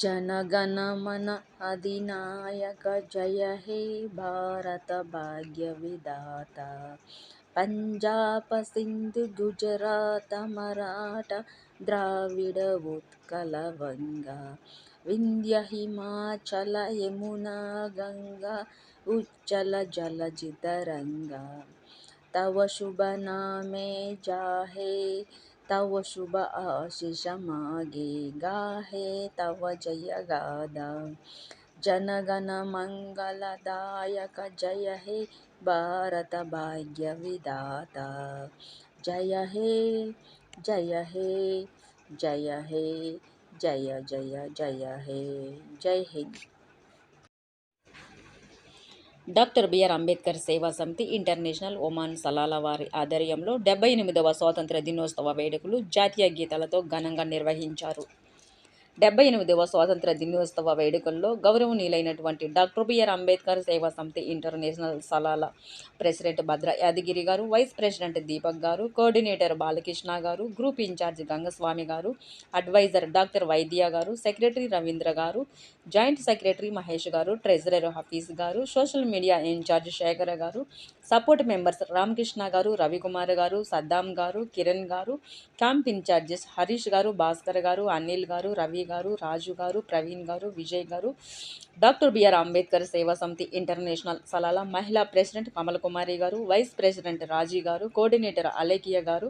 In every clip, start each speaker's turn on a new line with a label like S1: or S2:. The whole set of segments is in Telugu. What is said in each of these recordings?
S1: जनगणमन अधिनायक जय हे भारत भाग्य विधाता। पञ्जाब सिन्धु गुजरात मराठ द्राविड उत्कलवङ्गा विन्ध्य हिमाचल यमुना गङ्गा उच्चल जलजितरङ्गा तव शुभनामे जाहे तव शुभ आशिषमागे गाहे तव जय गाध जनगनमङ्गलदायक जय हे भारत भाग्य विधाता जय हे जय हे जय हे जय जय जय हे जय हिंद డాక్టర్ బిఆర్ అంబేద్కర్ సేవా సమితి ఇంటర్నేషనల్ ఒమాన్ సలాల వారి ఆధ్వర్యంలో డెబ్బై ఎనిమిదవ స్వాతంత్ర దినోత్సవ వేడుకలు జాతీయ గీతాలతో ఘనంగా నిర్వహించారు డెబ్బై ఎనిమిదవ స్వాతంత్ర దినోత్సవ వేడుకల్లో గౌరవనీయులైనటువంటి డాక్టర్ బిఆర్ అంబేద్కర్ సేవా సమితి international Salalah president Bhadra Yadagiri గారు వైస్ ప్రెసిడెంట్ దీపక్ గారు కోఆర్డినేటర్ బాలకృష్ణ గారు గ్రూప్ ఇన్ఛార్జ్ గంగస్వామి గారు అడ్వైజర్ డాక్టర్ వైద్య గారు సెక్రటరీ రవీంద్ర గారు జాయింట్ సెక్రటరీ మహేష్ గారు ట్రెజరర్ హఫీజ్ గారు సోషల్ మీడియా ఇన్ఛార్జ్ శేఖర్ గారు సపోర్ట్ మెంబర్స్ రామకృష్ణ గారు రవికుమార్ గారు సద్దాం గారు కిరణ్ గారు క్యాంప్ ఇన్ఛార్జెస్ హరీష్ గారు భాస్కర్ గారు అనిల్ గారు రవి గారు రాజు గారు ప్రవీణ్ గారు విజయ్ గారు డాక్టర్ బిఆర్ అంబేద్కర్ సేవా సమితి ఇంటర్నేషనల్ సలాల మహిళా ప్రెసిడెంట్ కమల కుమారి గారు వైస్ ప్రెసిడెంట్ రాజీ గారు కోఆర్డినేటర్ అలేకియ గారు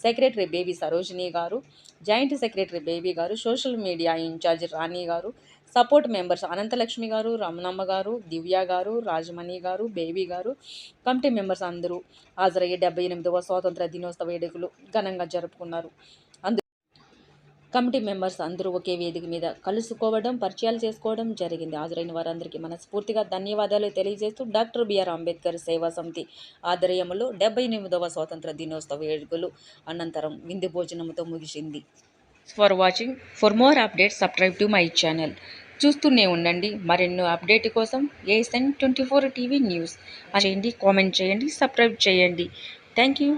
S1: సెక్రటరీ బేబీ సరోజిని గారు జాయింట్ సెక్రటరీ బేబీ గారు సోషల్ మీడియా ఇన్ఛార్జ్ రాణి గారు సపోర్ట్ మెంబర్స్ అనంతలక్ష్మి గారు రమణమ్మ గారు దివ్య గారు రాజమణి గారు బేబీ గారు కమిటీ మెంబర్స్ అందరూ హాజరయ్యే డెబ్బై ఎనిమిదవ స్వాతంత్ర దినోత్సవ వేడుకలు ఘనంగా జరుపుకున్నారు. కమిటీ మెంబర్స్ అందరూ ఒకే వేదిక మీద కలుసుకోవడం పరిచయాలు చేసుకోవడం జరిగింది. హాజరైన వారందరికీ మనస్ఫూర్తిగా ధన్యవాదాలు తెలియజేస్తూ డాక్టర్ బిఆర్ అంబేద్కర్ సేవా సమితి ఆధ్వర్యంలో డెబ్బై ఎనిమిదవ స్వాతంత్ర దినోత్సవ వేడుకలు అనంతరం విందు భోజనంతో ముగిసింది. For watching for more updates subscribe to my channel చూస్తూనే ఉండండి. మరెన్నో అప్డేట్ కోసం ASN twenty four TV news చేయండి కామెంట్ చేయండి సబ్స్క్రైబ్ చేయండి. Thank you